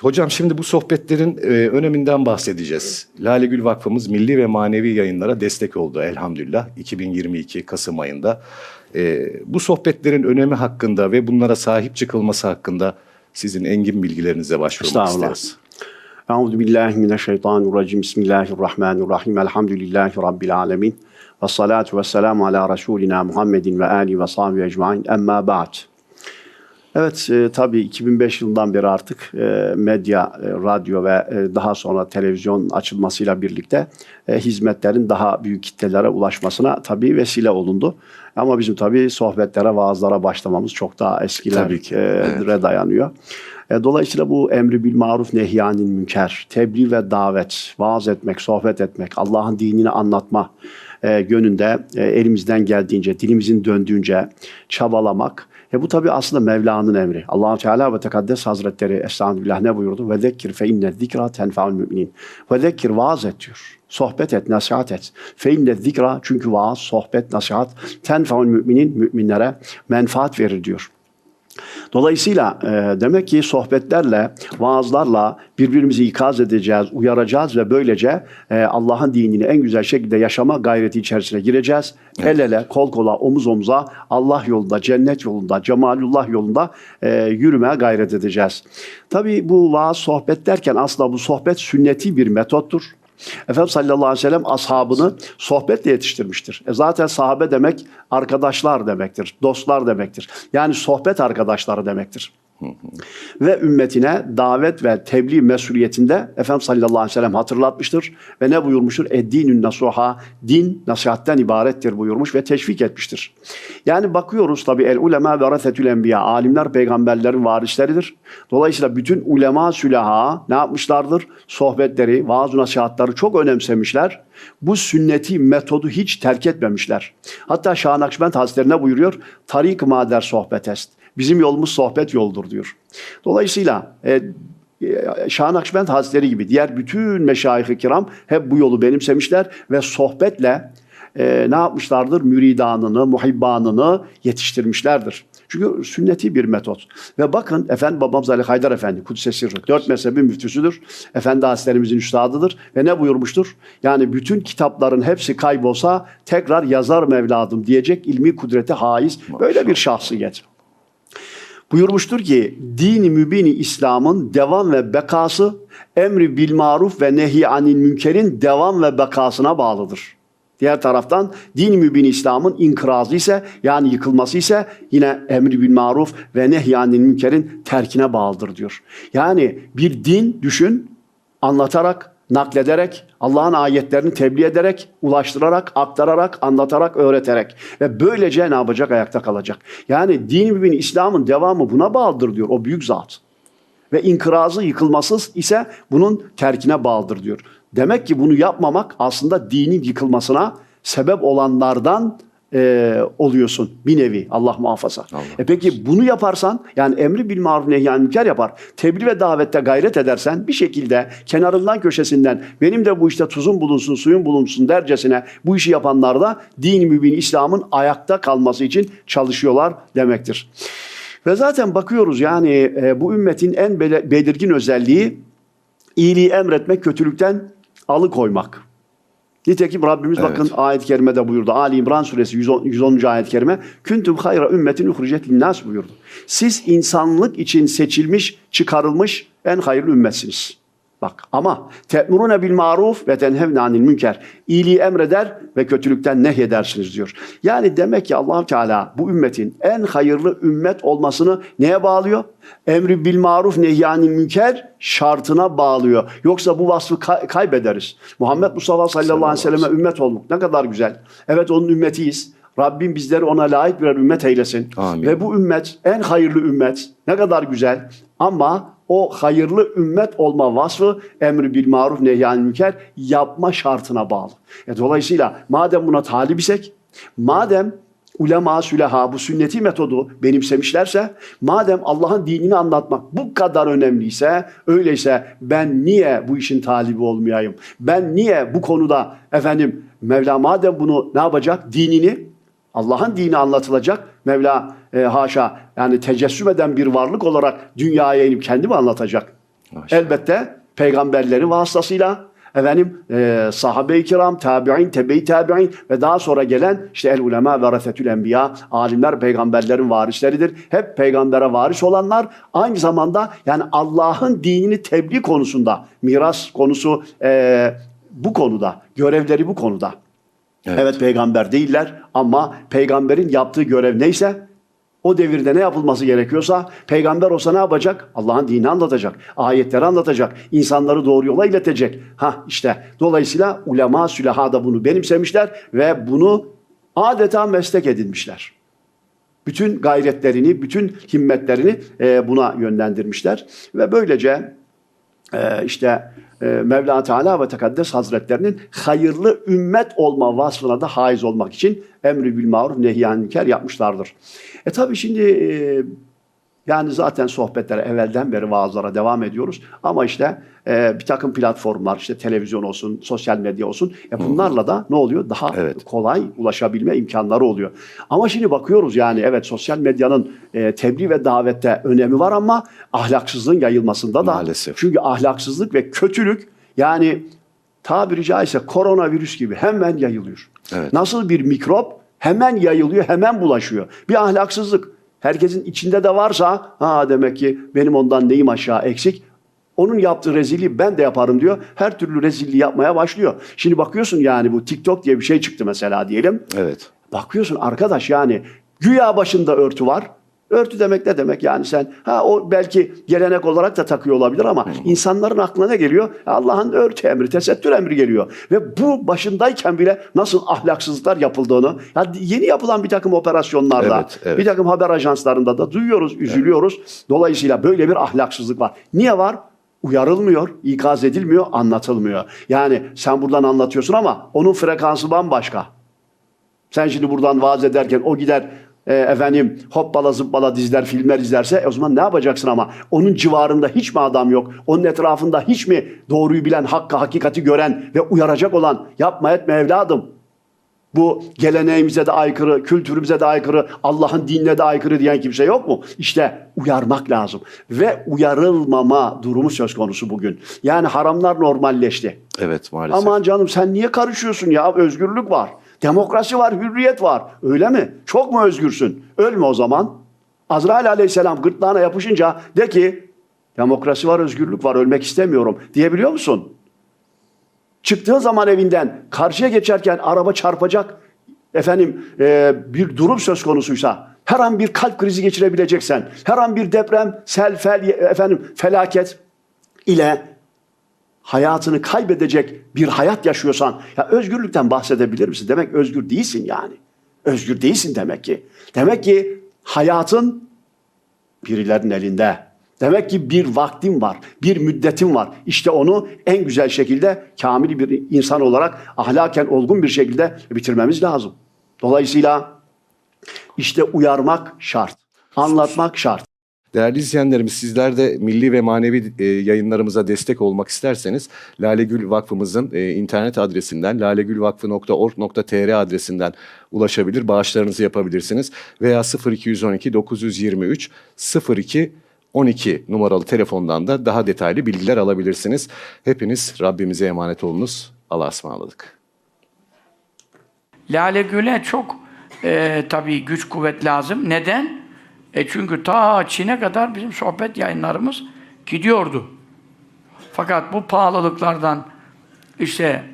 Hocam şimdi bu sohbetlerin e, öneminden bahsedeceğiz. Lale Gül Vakfımız milli ve manevi yayınlara destek oldu elhamdülillah 2022 Kasım ayında. E, bu sohbetlerin önemi hakkında ve bunlara sahip çıkılması hakkında sizin engin bilgilerinize başvurmak Estağfurullah. isteriz. Euzu billahi mineşşeytanirracim. Bismillahirrahmanirrahim. Elhamdülillahi rabbil alamin. Ve salatu ve selamu ala Resulina Muhammedin ve ali ve sahbihi ecmaîn. Emma ba'd. Evet e, tabii 2005 yılından beri artık e, medya, e, radyo ve e, daha sonra televizyon açılmasıyla birlikte e, hizmetlerin daha büyük kitlelere ulaşmasına tabii vesile olundu. Ama bizim tabii sohbetlere, vaazlara başlamamız çok daha eskilere evet. dayanıyor. E, Dolayısıyla bu emri bil maruf nehyanil münker, tebliğ ve davet, vaaz etmek, sohbet etmek, Allah'ın dinini anlatma e, yönünde e, elimizden geldiğince, dilimizin döndüğünce çabalamak. E bu tabi aslında Mevla'nın emri. Allahu Teala ve Tekaddes Hazretleri Estağfirullah ne buyurdu? Ve zekkir fe inne zikra tenfa'ul müminin. Ve zekkir vaaz et diyor. Sohbet et, nasihat et. Fe inne zikra çünkü vaaz, sohbet, nasihat tenfa'ul müminin müminlere menfaat verir diyor. Dolayısıyla e, demek ki sohbetlerle, vaazlarla birbirimizi ikaz edeceğiz, uyaracağız ve böylece e, Allah'ın dinini en güzel şekilde yaşama gayreti içerisine gireceğiz. El ele, kol kola, omuz omuza Allah yolunda, cennet yolunda, cemalullah yolunda e, yürümeye gayret edeceğiz. Tabii bu vaaz sohbet derken aslında bu sohbet sünneti bir metottur. Efendimiz sallallahu aleyhi ve sellem ashabını sohbetle yetiştirmiştir. E zaten sahabe demek arkadaşlar demektir, dostlar demektir. Yani sohbet arkadaşları demektir. Ve ümmetine davet ve tebliğ mesuliyetinde Efendimiz sallallahu aleyhi ve sellem hatırlatmıştır. Ve ne buyurmuştur? Eddinün nasuha, din nasihatten ibarettir buyurmuş ve teşvik etmiştir. Yani bakıyoruz tabi el ulema ve rasetül enbiya. Alimler peygamberlerin varisleridir. Dolayısıyla bütün ulema sülaha ne yapmışlardır? Sohbetleri, vaaz nasihatları çok önemsemişler. Bu sünneti metodu hiç terk etmemişler. Hatta Şah Nakşibend Hazretleri ne buyuruyor? Tarik mader sohbet est. Bizim yolumuz sohbet yoldur diyor. Dolayısıyla e, e, Şah Nakşibend Hazretleri gibi diğer bütün meşayih-i kiram hep bu yolu benimsemişler ve sohbetle e, ne yapmışlardır? Müridanını, muhibbanını yetiştirmişlerdir. Çünkü sünneti bir metot. Ve bakın Efendi Babamız Ali Haydar Efendi, Kudüs'e sırrı, dört mezhebin müftüsüdür. Efendi Hazretlerimizin üstadıdır. Ve ne buyurmuştur? Yani bütün kitapların hepsi kaybolsa tekrar yazar Mevladım diyecek ilmi kudrete haiz böyle bir şahsiyet. Buyurmuştur ki dini mübini İslam'ın devam ve bekası emri bil maruf ve nehi anil münkerin devam ve bekasına bağlıdır. Diğer taraftan din mübin İslam'ın inkırazı ise yani yıkılması ise yine emri bil maruf ve nehi anil münkerin terkine bağlıdır diyor. Yani bir din düşün anlatarak, naklederek, Allah'ın ayetlerini tebliğ ederek, ulaştırarak, aktararak, anlatarak, öğreterek ve böylece ne yapacak? Ayakta kalacak. Yani din mübin İslam'ın devamı buna bağlıdır diyor o büyük zat. Ve inkırazı yıkılmasız ise bunun terkine bağlıdır diyor. Demek ki bunu yapmamak aslında dinin yıkılmasına sebep olanlardan e, oluyorsun bir nevi Allah muhafaza. Allah e peki bunu yaparsan yani emri bil maruf nehyan münker yapar. Tebliğ ve davette gayret edersen bir şekilde kenarından köşesinden benim de bu işte tuzum bulunsun suyum bulunsun dercesine bu işi yapanlar da din mübin İslam'ın ayakta kalması için çalışıyorlar demektir. Ve zaten bakıyoruz yani e, bu ümmetin en belirgin özelliği iyiliği emretmek, kötülükten alıkoymak. Nitekim Rabbimiz Evet. bakın ayet-i kerimede buyurdu. Ali İmran suresi 110. 110. ayet-i kerime. Küntüm hayra ümmetin uhricet linnas buyurdu. Siz insanlık için seçilmiş, çıkarılmış en hayırlı ümmetsiniz. Bak ama te'murune bil maruf ve tenhevne anil münker. İyiliği emreder ve kötülükten nehyedersiniz diyor. Yani demek ki allah Teala bu ümmetin en hayırlı ümmet olmasını neye bağlıyor? Emri bil maruf nehyanil münker şartına bağlıyor. Yoksa bu vasfı kay- kaybederiz. Muhammed Mustafa sallallahu aleyhi ve selleme ümmet olmak ne kadar güzel. Evet onun ümmetiyiz. Rabbim bizleri ona layık birer ümmet eylesin. Amin. Ve bu ümmet en hayırlı ümmet. Ne kadar güzel. Ama o hayırlı ümmet olma vasfı emri bil maruf nehyan münker yapma şartına bağlı. E dolayısıyla madem buna talip isek, madem ulema süleha bu sünneti metodu benimsemişlerse, madem Allah'ın dinini anlatmak bu kadar önemliyse, öyleyse ben niye bu işin talibi olmayayım? Ben niye bu konuda efendim Mevla madem bunu ne yapacak? Dinini Allah'ın dini anlatılacak. Mevla e, haşa yani tecessüm eden bir varlık olarak dünyaya inip kendi mi anlatacak? Maşallah. Elbette peygamberleri vasıtasıyla efendim e, sahabe-i kiram, tabi'in, tebe-i tabi'in ve daha sonra gelen işte el ulema ve refetül enbiya, alimler peygamberlerin varisleridir. Hep peygambere varis olanlar aynı zamanda yani Allah'ın dinini tebliğ konusunda, miras konusu e, bu konuda, görevleri bu konuda. Evet. Evet. peygamber değiller ama peygamberin yaptığı görev neyse o devirde ne yapılması gerekiyorsa peygamber olsa ne yapacak? Allah'ın dinini anlatacak, ayetleri anlatacak, insanları doğru yola iletecek. Ha işte dolayısıyla ulema sülaha da bunu benimsemişler ve bunu adeta meslek edinmişler. Bütün gayretlerini, bütün himmetlerini e, buna yönlendirmişler ve böylece e, işte Mevla Teala ve Tekaddes Hazretlerinin hayırlı ümmet olma vasfına da haiz olmak için emri bil maruf nehyan yapmışlardır. E tabi şimdi e, yani zaten sohbetlere evvelden beri vaazlara devam ediyoruz. Ama işte e, bir takım platformlar işte televizyon olsun, sosyal medya olsun. E bunlarla da ne oluyor? Daha Evet. kolay ulaşabilme imkanları oluyor. Ama şimdi bakıyoruz yani evet sosyal medyanın e, tebliğ ve davette önemi var ama ahlaksızlığın yayılmasında da. Maalesef. Çünkü ahlaksızlık ve kötülük yani tabiri caizse koronavirüs gibi hemen yayılıyor. Evet. Nasıl bir mikrop hemen yayılıyor, hemen bulaşıyor. Bir ahlaksızlık herkesin içinde de varsa ha demek ki benim ondan neyim aşağı eksik. Onun yaptığı rezilliği ben de yaparım diyor. Her türlü rezilliği yapmaya başlıyor. Şimdi bakıyorsun yani bu TikTok diye bir şey çıktı mesela diyelim. Evet. Bakıyorsun arkadaş yani güya başında örtü var. Örtü demek ne demek yani sen ha o belki gelenek olarak da takıyor olabilir ama insanların aklına ne geliyor? Allah'ın örtü emri, tesettür emri geliyor. Ve bu başındayken bile nasıl ahlaksızlıklar yapıldığını ya yeni yapılan bir takım operasyonlarda, Evet, evet. bir takım haber ajanslarında da duyuyoruz, üzülüyoruz. Dolayısıyla böyle bir ahlaksızlık var. Niye var? Uyarılmıyor, ikaz edilmiyor, anlatılmıyor. Yani sen buradan anlatıyorsun ama onun frekansı bambaşka. Sen şimdi buradan vaaz ederken o gider e, efendim hoppala zıppala diziler, filmler izlerse e, o zaman ne yapacaksın ama? Onun civarında hiç mi adam yok? Onun etrafında hiç mi doğruyu bilen, hakkı, hakikati gören ve uyaracak olan yapma etme evladım. Bu geleneğimize de aykırı, kültürümüze de aykırı, Allah'ın dinine de aykırı diyen kimse yok mu? İşte uyarmak lazım. Ve uyarılmama durumu söz konusu bugün. Yani haramlar normalleşti. Evet maalesef. Aman canım sen niye karışıyorsun ya? Özgürlük var. Demokrasi var, hürriyet var. Öyle mi? Çok mu özgürsün? Ölme o zaman. Azrail aleyhisselam gırtlağına yapışınca de ki demokrasi var, özgürlük var, ölmek istemiyorum diyebiliyor musun? Çıktığı zaman evinden karşıya geçerken araba çarpacak efendim e, bir durum söz konusuysa her an bir kalp krizi geçirebileceksen her an bir deprem, sel, fel, efendim felaket ile hayatını kaybedecek bir hayat yaşıyorsan ya özgürlükten bahsedebilir misin? Demek özgür değilsin yani. Özgür değilsin demek ki. Demek ki hayatın birilerinin elinde. Demek ki bir vaktin var, bir müddetin var. İşte onu en güzel şekilde kamil bir insan olarak ahlaken olgun bir şekilde bitirmemiz lazım. Dolayısıyla işte uyarmak şart, anlatmak şart. Değerli izleyenlerimiz sizler de milli ve manevi e, yayınlarımıza destek olmak isterseniz Lale Gül Vakfımızın e, internet adresinden lalegülvakfı.org.tr adresinden ulaşabilir, bağışlarınızı yapabilirsiniz. Veya 0212 923 02 12 numaralı telefondan da daha detaylı bilgiler alabilirsiniz. Hepiniz Rabbimize emanet olunuz. Allah'a ısmarladık. Lale Gül'e çok e, tabii güç kuvvet lazım. Neden? E çünkü ta Çin'e kadar bizim sohbet yayınlarımız gidiyordu. Fakat bu pahalılıklardan işte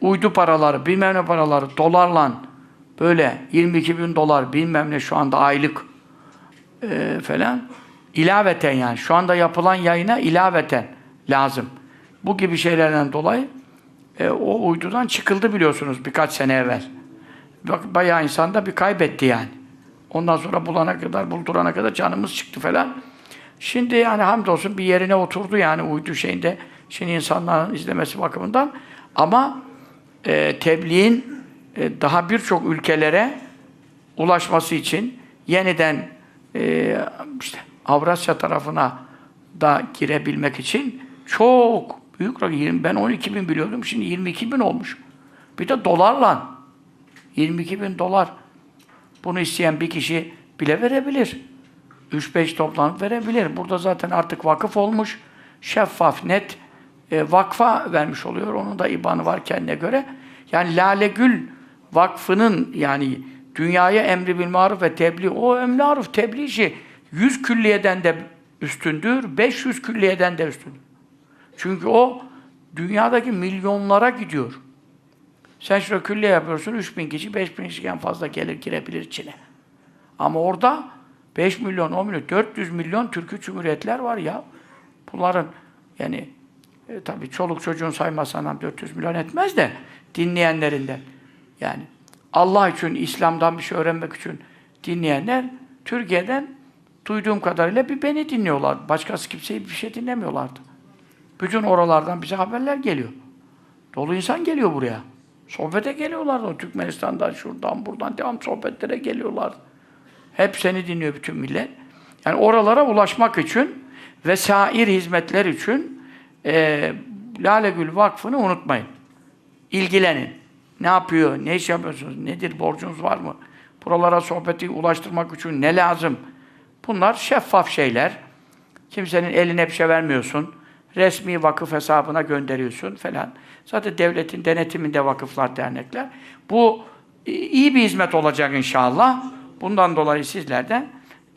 uydu paraları, bilmem ne paraları dolarla böyle 22 bin dolar bilmem ne şu anda aylık e, falan ilaveten yani şu anda yapılan yayına ilaveten lazım. Bu gibi şeylerden dolayı e, o uydudan çıkıldı biliyorsunuz birkaç sene evvel. Bak, bayağı insan da bir kaybetti yani. Ondan sonra bulana kadar, buldurana kadar canımız çıktı falan. Şimdi yani hamdolsun bir yerine oturdu yani uydu şeyinde. Şimdi insanların izlemesi bakımından. Ama e, tebliğin e, daha birçok ülkelere ulaşması için yeniden e, işte Avrasya tarafına da girebilmek için çok büyük rakam. Ben 12 bin biliyordum. Şimdi 22 bin olmuş. Bir de dolarla. 22 bin dolar. Bunu isteyen bir kişi bile verebilir. 3-5 toplanıp verebilir. Burada zaten artık vakıf olmuş. şeffaf, net e, vakfa vermiş oluyor. Onun da ibanı var kendine göre. Yani Lale Gül Vakfı'nın yani dünyaya emri bil maruf ve tebliğ, o emri maruf tebliğ işi 100 külliyeden de üstündür, 500 külliyeden de üstündür. Çünkü o dünyadaki milyonlara gidiyor. Sen şurada külliye yapıyorsun, 3000 kişi, 5000 kişiden fazla gelir girebilir içine. Ama orada 5 milyon, 10 milyon, 400 milyon Türkü Cumhuriyetler var ya. Bunların yani e, tabii çoluk çocuğun saymasan 400 milyon etmez de dinleyenlerinden. Yani Allah için, İslam'dan bir şey öğrenmek için dinleyenler Türkiye'den duyduğum kadarıyla bir beni dinliyorlar. Başkası kimseyi bir şey dinlemiyorlardı. Bütün oralardan bize haberler geliyor. Dolu insan geliyor buraya. Sohbete geliyorlar o Türkmenistan'dan, şuradan, buradan devam sohbetlere geliyorlar. Hep seni dinliyor bütün millet. Yani oralara ulaşmak için ve sair hizmetler için e, Lale Gül Vakfı'nı unutmayın. İlgilenin. Ne yapıyor, ne iş yapıyorsunuz, nedir, borcunuz var mı? Buralara sohbeti ulaştırmak için ne lazım? Bunlar şeffaf şeyler. Kimsenin eline bir şey vermiyorsun. Resmi vakıf hesabına gönderiyorsun falan. Zaten devletin denetiminde vakıflar, dernekler. Bu iyi bir hizmet olacak inşallah. Bundan dolayı sizlerden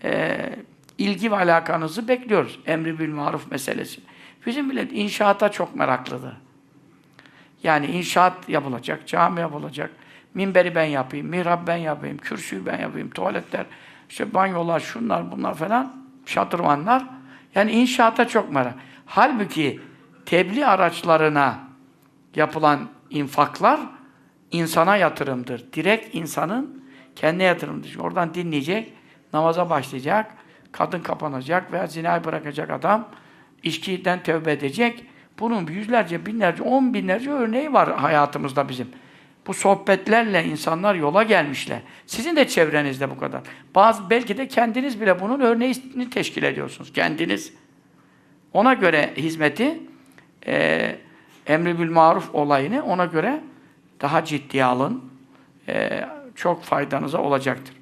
eee, ilgi ve alakanızı bekliyoruz. Emri bil maruf meselesi. Bizim millet inşaata çok meraklıdır. Yani inşaat yapılacak, cami yapılacak, minberi ben yapayım, mihrab ben yapayım, kürsüyü ben yapayım, tuvaletler, işte banyolar, şunlar, bunlar falan, şadırvanlar. Yani inşaata çok merak. Halbuki tebliğ araçlarına yapılan infaklar insana yatırımdır. Direkt insanın kendine yatırımdır. Çünkü Oradan dinleyecek, namaza başlayacak, kadın kapanacak veya zinayı bırakacak adam, içkiden tövbe edecek. Bunun yüzlerce, binlerce, on binlerce örneği var hayatımızda bizim. Bu sohbetlerle insanlar yola gelmişler. Sizin de çevrenizde bu kadar. Bazı belki de kendiniz bile bunun örneğini teşkil ediyorsunuz. Kendiniz. Ona göre hizmeti e, emri bil maruf olayını ona göre daha ciddiye alın. E, çok faydanıza olacaktır.